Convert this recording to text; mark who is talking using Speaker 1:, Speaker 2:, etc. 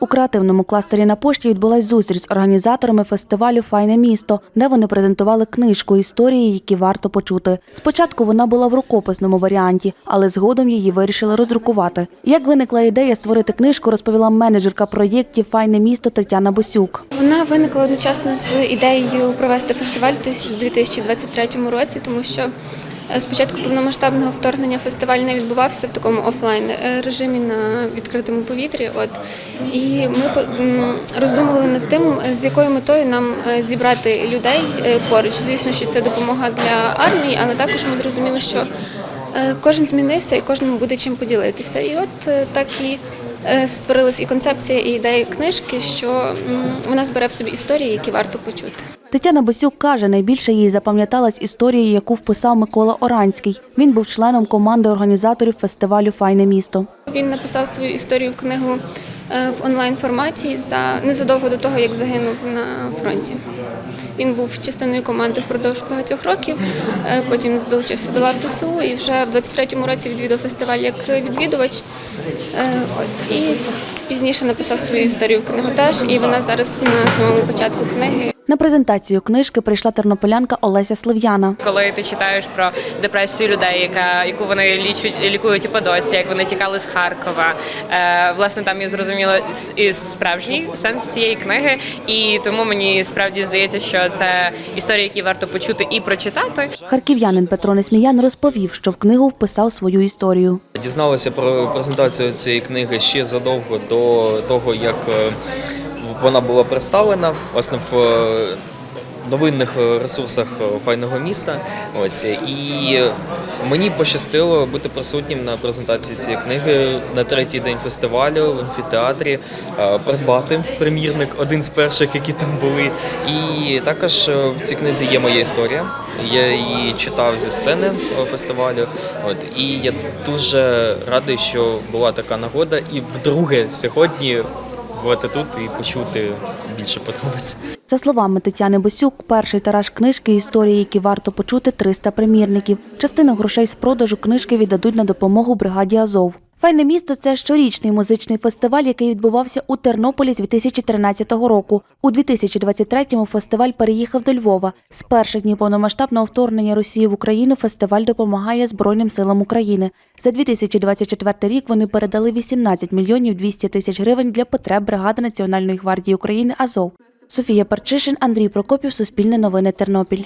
Speaker 1: У креативному кластері на пошті відбулась зустріч з організаторами фестивалю Файне місто, де вони презентували книжку історії, які варто почути. Спочатку вона була в рукописному варіанті, але згодом її вирішили роздрукувати. Як виникла ідея створити книжку, розповіла менеджерка проєктів Файне місто Тетяна Босюк.
Speaker 2: Вона виникла одночасно з ідеєю провести фестиваль у 2023 році, тому що спочатку повномасштабного вторгнення фестиваль не відбувався в такому офлайн е, режимі на відкритому повітрі. От і ми роздумували над тим, з якою метою нам е, зібрати людей е, поруч. Звісно, що це допомога для армії, але також ми зрозуміли, що кожен змінився і кожному буде чим поділитися. І от так і створилась і концепція, і ідея книжки, що вона збере в собі історії, які варто почути.
Speaker 1: Тетяна Босюк каже, найбільше їй запам'яталась історія, яку вписав Микола Оранський. Він був членом команди організаторів фестивалю Файне місто.
Speaker 2: Він написав свою історію в книгу е, в онлайн форматі за незадовго до того, як загинув на фронті. Він був частиною команди впродовж багатьох років. е, Потім долучився до лав ЗСУ і вже в 23-му році відвідав фестиваль як відвідувач. Е, От і пізніше написав свою історію в книгу теж. І вона зараз на самому початку книги.
Speaker 1: На презентацію книжки прийшла тернополянка Олеся Слив'яна.
Speaker 3: Коли ти читаєш про депресію людей, яка яку вони лічуть лікують і по досі, як вони тікали з Харкова. Е, власне, там я зрозуміла і справжній сенс цієї книги, і тому мені справді здається, що це історії, які варто почути і прочитати.
Speaker 1: Харків'янин Петро Несміян розповів, що в книгу вписав свою історію.
Speaker 4: Дізналася про презентацію цієї книги ще задовго до того, як е, вона була представлена власне в е, новинних е, ресурсах е, файного міста. Ось і мені пощастило бути присутнім на презентації цієї книги на третій день фестивалю в амфітеатрі, придбати примірник, один з перших, які там були. І також в цій книзі є моя історія. Я її читав зі сцени фестивалю. От і я дуже радий, що була така нагода, і вдруге сьогодні бути тут і почути більше подробиць.
Speaker 1: За словами Тетяни Босюк, перший тираж книжки історії, які варто почути 300 примірників. Частину грошей з продажу книжки віддадуть на допомогу бригаді Азов. Файне місто це щорічний музичний фестиваль, який відбувався у Тернополі з 2013 року. У 2023-му фестиваль переїхав до Львова. З перших днів повномасштабного вторгнення Росії в Україну фестиваль допомагає Збройним силам України. За 2024 рік вони передали 18 мільйонів 200 тисяч гривень для потреб бригади Національної гвардії України Азов. Софія Парчишин, Андрій Прокопів, Суспільне новини Тернопіль.